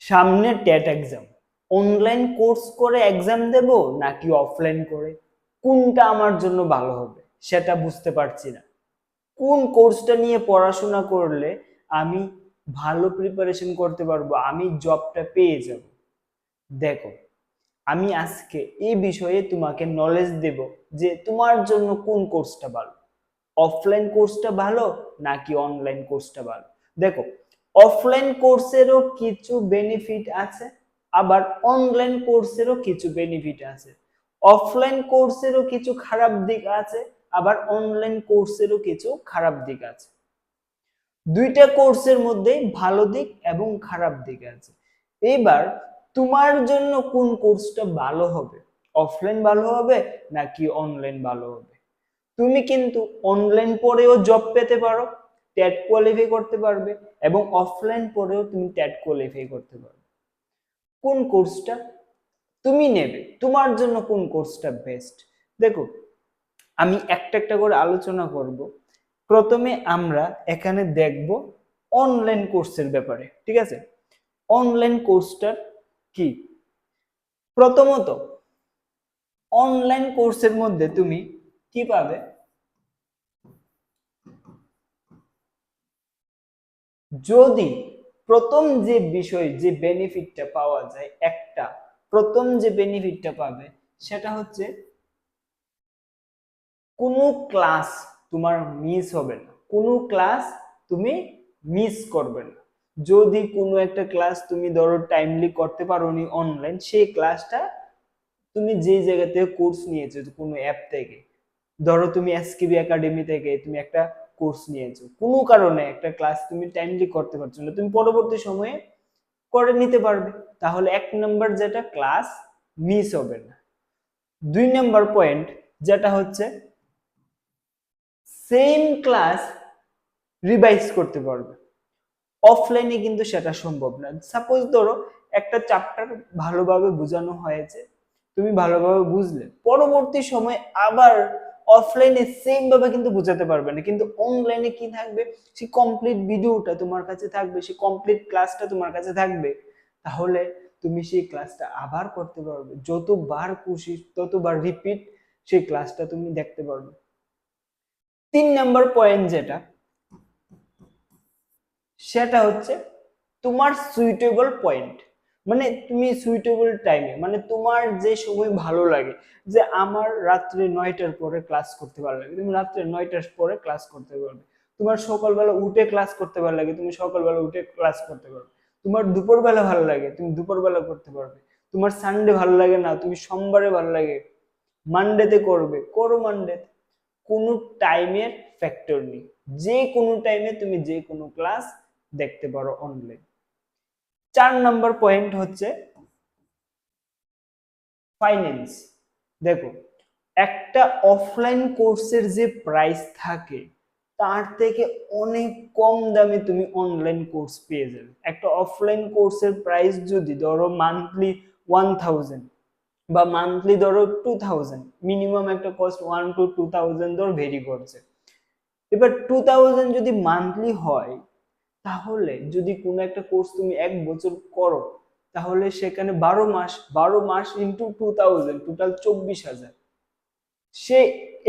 সামনে TET exam online course করে exam দেব নাকি অফলাইন করে? কোনটা আমার জন্য ভালো হবে? সেটা বুঝতে পারছি না। কোন কোর্সটা নিয়ে পড়াশোনা করলে আমি ভালো প্রিপারেশন করতে পারব? আমি জবটা পেয়ে যাব। দেখো, আমি আজকে এই বিষয়ে তোমাকে নলেজ দেব যে তোমার জন্য কোন কোর্সটা ভালো। অফলাইন কোর্সটা ভালো নাকি অনলাইন কোর্সটা ভালো? দেখো অফলাইন কোর্সেরও কিছু বেনিফিট আছে, আবার অনলাইন কোর্সেরও কিছু বেনিফিট আছে। অফলাইন কোর্সেরও কিছু খারাপ দিক আছে, আবার অনলাইন কোর্সেরও কিছু খারাপ দিক আছে। দুইটা কোর্সের মধ্যে ভালো দিক এবং খারাপ দিক আছে। এবার, তোমার জন্য কোন কোর্সটা ভালো হবে? অফলাইন ভালো হবে নাকি অনলাইন ভালো হবে? তুমি কিন্তু অনলাইন পড়েও জব পেতে পারো। ট্যাট কোয়ালিফাই করতে পারবে এবং অফলাইন পড়েও তুমি ট্যাট কোয়ালিফাই করতে পারবে। কোন কোর্সটা তুমি নেবে। তোমার জন্য কোন কোর্সটা বেস্ট দেখো, আমি একটা একটা করে আলোচনা করব। প্রথমে আমরা এখানে দেখব অনলাইন কোর্সের ব্যাপারে, ঠিক আছে? অনলাইন কোর্সটার কি? প্রথমত অনলাইন কোর্সের মধ্যে তুমি কি পাবে? যদি প্রথম যে বিষয়, যে বেনিফিটটা পাওয়া যায় একটা, প্রথম যে বেনিফিটটা পাবে সেটা হচ্ছে কোনো ক্লাস তোমার মিস হবে না। কোনো ক্লাস তুমি মিস করবে না। যদি কোনো একটা ক্লাস তুমি ধরো টাইমলি করতে পারো নি অনলাইন সেই ক্লাসটা তুমি যেই জায়গা থেকে কোর্স নিয়েছো, কোনো অ্যাপ থেকে, ধরো তুমি এসকেবি একাডেমি থেকে, তুমি একটা কোর্স নিয়েছো। কোনো কারণে একটা ক্লাস তুমি টাইমলি করতে পারছ না, তুমি পরবর্তী সময়ে করে নিতে পারবে। তাহলে এক নম্বর যেটা ক্লাস মিস হবে না। দুই নম্বর পয়েন্ট যেটা হচ্ছে সেম ক্লাস রিভাইজ করতে পারবে। অফলাইনে কিন্তু সেটা সম্ভব না। সাপোজ ধরো একটা চ্যাপ্টার ভালোভাবে বোঝানো হয়েছে, তুমি ভালোভাবে বুঝলে, পরবর্তী সময় আবার অফলাইনে সেম ভাবে কিন্তু বোঝাতে পারবে না। কিন্তু অনলাইনে কি থাকবে? সেই কমপ্লিট ভিডিওটা তোমার কাছে থাকবে, সেই কমপ্লিট ক্লাসটা তোমার কাছে থাকবে। তাহলে তুমি সেই ক্লাসটা আবার করতে পারবে। যতবার খুশি ততবার রিপিট সেই ক্লাসটা তুমি দেখতে পারবে। তিন নাম্বার পয়েন্ট যেটা, সেটা হচ্ছে তোমার সুইটেবল পয়েন্ট মানে তুমি সুইটেবল টাইমে মানে তোমার যে সময় ভালো লাগে, যে আমার রাত্রে নয়টার পরে ক্লাস করতে ভালো লাগে, তুমি রাত্রে নয়টার পরে ক্লাস করতে পারবে। তোমার সকালবেলা উঠে ক্লাস করতে ভালো লাগে, তুমি সকালবেলা উঠে ক্লাস করতে পারবে। তোমার দুপুরবেলা ভালো লাগে, তুমি দুপুরবেলা করতে পারবে। তোমার সানডে ভালো লাগে না, তুমি সোমবারে ভালো লাগে। মানডেতে করবে, করো মানডেতে কোনো টাইমের ফ্যাক্টর নেই। যে কোনো টাইমে তুমি যে কোনো ক্লাস দেখতে পারো অনলাইন চার নম্বর পয়েন্ট হচ্ছে ফাইন্যান্স দেখো, একটা অফলাইন কোর্সের যে প্রাইস থাকে, তার থেকে অনেক কম দামে তুমি অনলাইন কোর্স পেয়ে যাবে। একটা অফলাইন কোর্সের প্রাইস যদি ধরো মান্থলি ওয়ান থাউজেন্ড বা মান্থলি ধরো টু থাউজেন্ড মিনিমাম একটা cost one to two thousand ধর ভেরি করছে। এবার টু থাউজেন্ড যদি মান্থলি হয় তাহলে যদি কোনো একটা কোর্স তুমি এক বছর করো, তাহলে সেখানে বারো মাস বারো মাস ইন্টু টু থাউজেন্ড টোটাল চব্বিশ হাজার। সে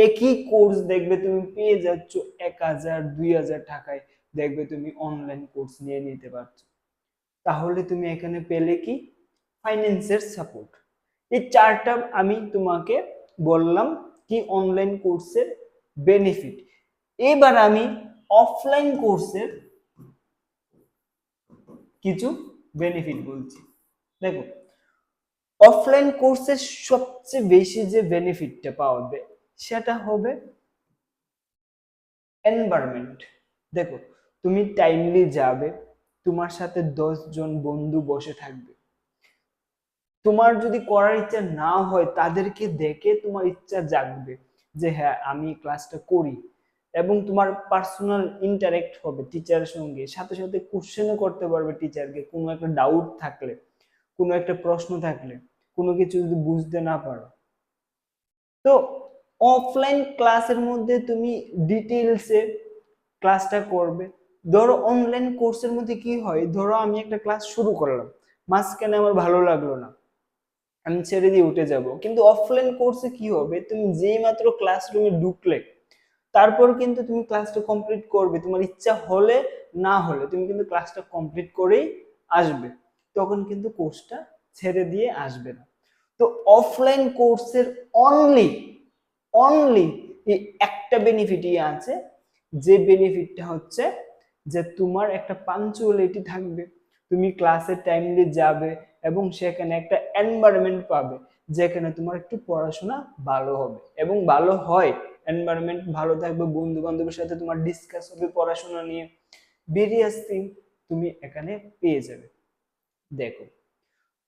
একই কোর্স দেখবে তুমি পেয়ে যাচ্ছ এক হাজার, দুই হাজার টাকায় দেখবে তুমি অনলাইন কোর্স নিয়ে নিতে পারছ। তাহলে তুমি এখানে পেলে কি? ফাইন্যান্সের সাপোর্ট এই চারটা আমি তোমাকে বললাম কি অনলাইন কোর্সের বেনিফিট এবার আমি অফলাইন কোর্সের কিছু বেনিফিট বলছি। দেখো অফলাইন কোর্সের সবচেয়ে বেশি যে বেনিফিটটা পাওয়াবে সেটা হবে এনভায়রনমেন্ট দেখো, তুমি টাইমলি যাবে, তোমার সাথে জন বন্ধু বসে থাকবে। তোমার যদি করার ইচ্ছা না হয়, তাদেরকে দেখে তোমার ইচ্ছা জাগবে যে হ্যাঁ আমি ক্লাসটা করি। এবং তোমার পার্সোনাল ইন্টারেক্ট হবে টিচারের সঙ্গে। সাথে সাথে কোশ্চেনও করতে পারবে টিচারকে কোনো একটা ডাউট থাকলে, কোনো একটা প্রশ্ন থাকলে, কোনো কিছু যদি বুঝতে না পারো। তো অফলাইন ক্লাসের মধ্যে তুমি ডিটেলসে ক্লাসটা করবে। ধরো অনলাইন কোর্সের মধ্যে কি হয়? ধরো আমি একটা ক্লাস শুরু করলাম। মাঝখানে আমার ভালো লাগল না। আমি ছেড়ে দিয়ে উঠে যাব। কিন্তু অফলাইন কোর্সে কি হবে? তুমি যেই মাত্র ক্লাসরুমে ঢুকলে তারপর কিন্তু তুমি ক্লাসটা কমপ্লিট করবে। তোমার ইচ্ছা হলে, না হলে তুমি কিন্তু ক্লাসটা কমপ্লিট করেই আসবে। তখন কিন্তু কোর্সটা ছেড়ে দিয়ে আসবে না। তো অফলাইন কোর্সের অনলি অনলি একটা বেনিফিটই আছে। যে বেনিফিটটা হচ্ছে যে তোমার একটা পাঞ্চুয়ালিটি থাকবে। তুমি ক্লাসের টাইমলি যাবে এবং সেখানে একটা এনভায়রনমেন্ট পাবে যেখানে তোমার একটু পড়াশোনা ভালো হবে। এবং ভালো হয়। এনভায়রনমেন্ট ভালো থাকবে বন্ধু বান্ধবের সাথে তোমার ডিসকাস হবে, পড়াশোনা নিয়ে। ভেরিয়াস থিং তুমি এখানে পেয়ে যাবে। দেখো,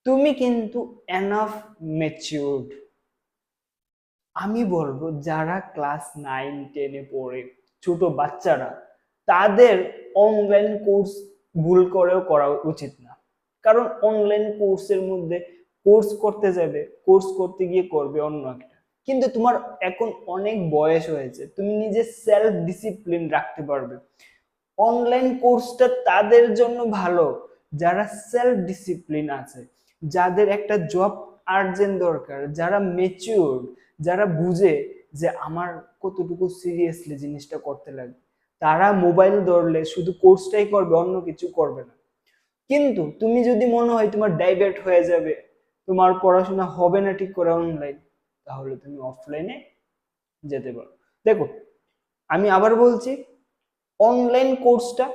তুমি কিন্তু এনাফ ম্যাচিউরড আমি বলব, যারা ক্লাস নাইন টেনে পড়ে, ছোট বাচ্চারা, তাদের অনলাইন কোর্স ভুল করেও করা উচিত না। কারণ অনলাইন কোর্সের মধ্যে কোর্স করতে যাবে কোর্স করতে গিয়ে করবে অন্য কিন্তু তোমার এখন অনেক বয়স হয়েছে, তুমি নিজে সেলফ ডিসিপ্লিন রাখতে পারবে। অনলাইন কোর্সটা তাদের জন্য ভালো, যারা সেলফ ডিসিপ্লিন আছে, যাদের একটা জব আর্জেন্ট দরকার, যারা মেচিউর যারা বুঝে যে আমার কতটুকু সিরিয়াসলি জিনিসটা করতে লাগবে তারা মোবাইল ধরলে শুধু কোর্সটাই করবে, অন্য কিছু করবে না। কিন্তু তুমি যদি মনে হয় তোমার ডাইভার্ট হয়ে যাবে, তোমার পড়াশোনা হবে না ঠিক করে অনলাইন তাহলে তুমি অফলাইনে যেতে পারো। দেখো, আমি আবার বলছি অনলাইন কোর্সটা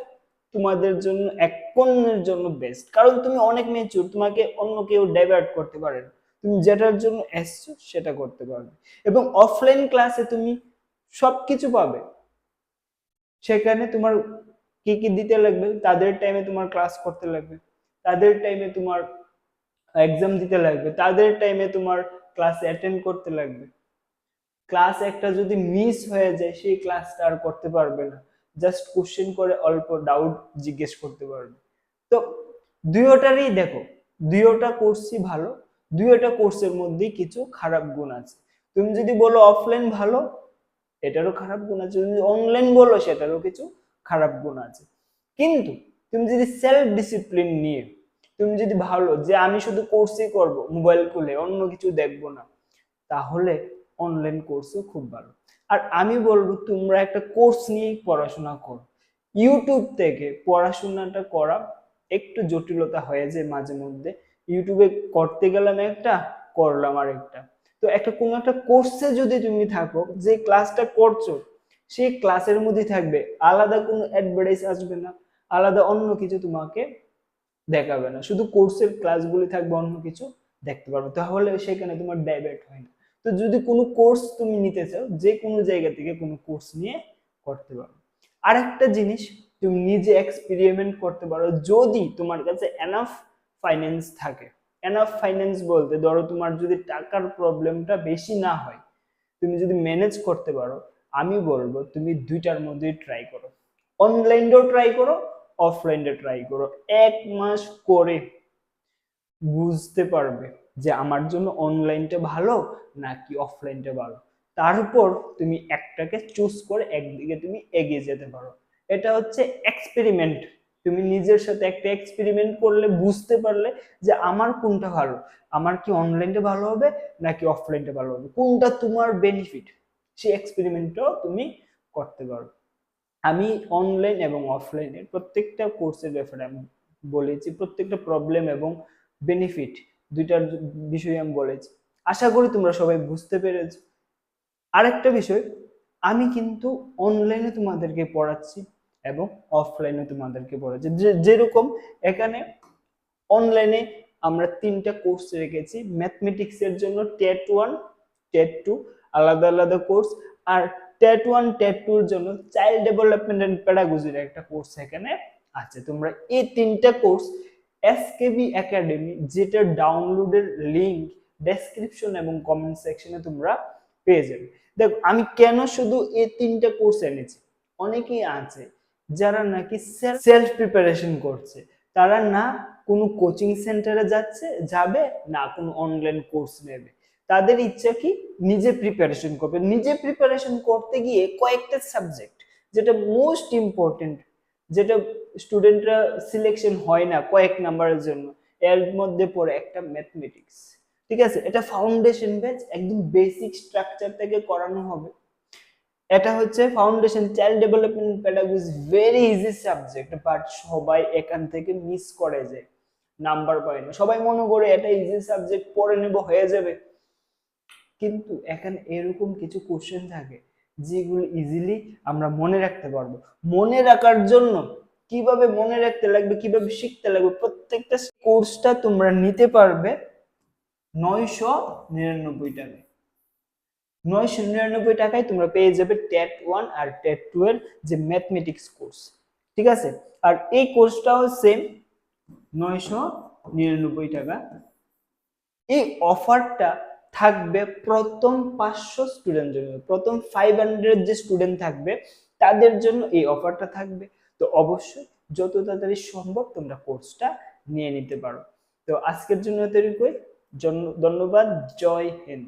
তোমাদের জন্য এখনের জন্য বেস্ট কারণ তুমি অনেক মেচুর তোমাকে অন্য কেউ ডাইভার্ট করতে পারে না। তুমি যেটার জন্য এসছো, সেটা করতে পারবে। এবং অফলাইন ক্লাসে তুমি সব কিছু পাবে। সেখানে তোমার কি কি দিতে লাগবে, তাদের টাইমে তোমার ক্লাস করতে লাগবে। তাদের টাইমে তোমার এক্সাম দিতে লাগবে। তাদের টাইমে তোমার ক্লাস অ্যাটেন্ড করতে লাগবে। ক্লাস একটা যদি মিস হয়ে যায়, সেই ক্লাসটা আর করতে পারবে না। জাস্ট কোশ্চেন করে অল্প ডাউট জিজ্ঞেস করতে পারবে। তো দুইটারই দেখো, দুইটা কোর্সই ভালো, দুইটা কোর্সের মধ্যেই কিছু খারাপ গুণ আছে। তুমি যদি বলো অফলাইন ভালো, এটারও খারাপ গুণ আছে। তুমি অনলাইন বলো, সেটারও কিছু খারাপ গুণ আছে। কিন্তু তুমি যদি সেলফ ডিসিপ্লিন নিয়ে তুমি যদি ভালো যে আমি শুধু কোর্সই করব মোবাইল খুলে অন্য কিছু দেখব না, তাহলে অনলাইন কোর্সও খুব ভালো। আর আমি বলব তোমরা একটা কোর্স নিয়েই পড়াশোনা করো। ইউটিউব থেকে পড়াশোনাটা করা একটু জটিলতা হয়ে যায় মাঝে মধ্যে। ইউটিউবে করতে গেলাম একটা, করলাম আর একটা তো একটা কোনো একটা কোর্সে যদি তুমি থাকো, যে ক্লাসটা করছ, সেই ক্লাসের মধ্যে থাকবে। আলাদা কোনো অ্যাডভার্টাইজ আসবে না, আলাদা অন্য কিছু তোমাকে দেখাবে না। শুধু কোর্সের ক্লাসগুলি থাকবে, অন্য কিছু দেখতে পারবে। তাহলে সেখানে তোমার ডাইভার্ট হয় না। তো যদি কোনো কোর্স তুমি নিতে চাও, যে কোনো জায়গা থেকে কোনো কোর্স নিয়ে করতে পারো। আর একটা জিনিস, তুমি নিজে এক্সপেরিমেন্ট করতে পারো, যদি তোমার কাছে এনাফ ফাইন্যান্স থাকে। এনাফ ফাইন্যান্স বলতে, ধরো তোমার যদি টাকার প্রবলেমটা বেশি না হয়, তুমি যদি ম্যানেজ করতে পারো, আমি বলব তুমি দুইটার মধ্যেই ট্রাই করো। অনলাইনটাও ট্রাই করো অফলাইনটা ট্রাই করো। এক মাস করে বুঝতে পারবে যে আমার জন্য অনলাইনটা ভালো নাকি অফলাইনটা ভালো। তারপর তুমি একটাকে চুজ করে একদিকে তুমি এগিয়ে যেতে পারো। এটা হচ্ছে এক্সপেরিমেন্ট তুমি নিজের সাথে একটা এক্সপেরিমেন্ট করলে বুঝতে পারলে যে আমার কোনটা ভালো? আমার কি অনলাইনটা ভালো হবে নাকি অফলাইনটা ভালো হবে? কোনটা তোমার বেনিফিট সেই এক্সপেরিমেন্টটাও তুমি করতে পারো আমি অনলাইন এবং অফলাইনে প্রত্যেকটা কোর্সের ব্যাপারে আমি বলেছি, প্রত্যেকটা প্রবলেম এবং বেনিফিট দুইটার বিষয়ে আমি বলেছি। আশা করি তোমরা সবাই বুঝতে পেরেছ। আরেকটা বিষয়, আমি কিন্তু অনলাইনে তোমাদেরকে পড়াচ্ছি এবং অফলাইনে তোমাদেরকে পড়াচ্ছি। যেরকম এখানে অনলাইনে আমরা তিনটা কোর্স রেখেছি ম্যাথমেটিক্সের জন্য টেট ওয়ান, টেট টু, আলাদা আলাদা কোর্স আর টেট ওয়ান, টেট টুর জন্য চাইল্ড ডেভেলপমেন্ট এন্ড প্যাডাগজির একটা কোর্স এখানে আছে। তোমরা এই তিনটা কোর্স এসকেবি একাডেমি যেটা ডাউনলোডের লিংক ডেসক্রিপশন এবং কমেন্ট সেকশনে তোমরা পেয়ে যাবে। দেখো, আমি কেন শুধু এই তিনটা কোর্স এনেছি? অনেকেই আছে যারা নাকি সেলফ প্রিপারেশন করছে। তারা না কোনো কোচিং সেন্টারে যাচ্ছে, যাবে না কোনো অনলাইন কোর্স নেবে। তাদের ইচ্ছা কি? নিজে প্রিপারেশন করবে। নিজে প্রিপারেশন করতে গিয়ে কয়েকটা সাবজেক্ট যেটা মোস্ট ইম্পর্টেন্ট যেটা স্টুডেন্টরা সিলেকশন হয় না কয়েক নাম্বারের জন্য, এর মধ্যে পড়ে একটা ম্যাথমেটিক্স ঠিক আছে? এটা ফাউন্ডেশন ব্যাচ একদম বেসিক স্ট্রাকচার থেকে করানো হবে। এটা হচ্ছে foundation child development pedagogy very easy subject but সবাই এখান থেকে মিস করে যায়। নাম্বার পায় না। সবাই মনে করে এটা ইজি সাবজেক্ট পড়ে নেব, হয়ে যাবে। কিন্তু এখানে এরকম কিছু কোশ্চেন থাকে, যেগুলো ইজিলি আমরা মনে রাখতে পারব। মনে রাখার জন্য কীভাবে মনে রাখতে লাগবে, কীভাবে শিখতে লাগবে, প্রত্যেকটা কোর্সটা তোমরা নিতে পারবে নয়শো নিরানব্বই টাকায়। নয়শো নিরানব্বই টাকায় তোমরা পেয়ে যাবে টেট ওয়ান আর টেট টু এর যে ম্যাথমেটিক্স কোর্স ঠিক আছে? আর এই কোর্সটাও সেম নয়শো নিরানব্বই টাকা। এই অফারটা থাকবে প্রথম পাঁচশো স্টুডেন্ট জন্য, প্রথম ফাইভ হান্ড্রেড যে স্টুডেন্ট থাকবে, তাদের জন্য এই অফারটা থাকবে। তো অবশ্যই যত তাড়াতাড়ি সম্ভব তোমরা কোর্সটা নিয়ে নিতে পারো। তো আজকের জন্য তৈরি এতটুকুই ধন্যবাদ। জয় হিন্দ।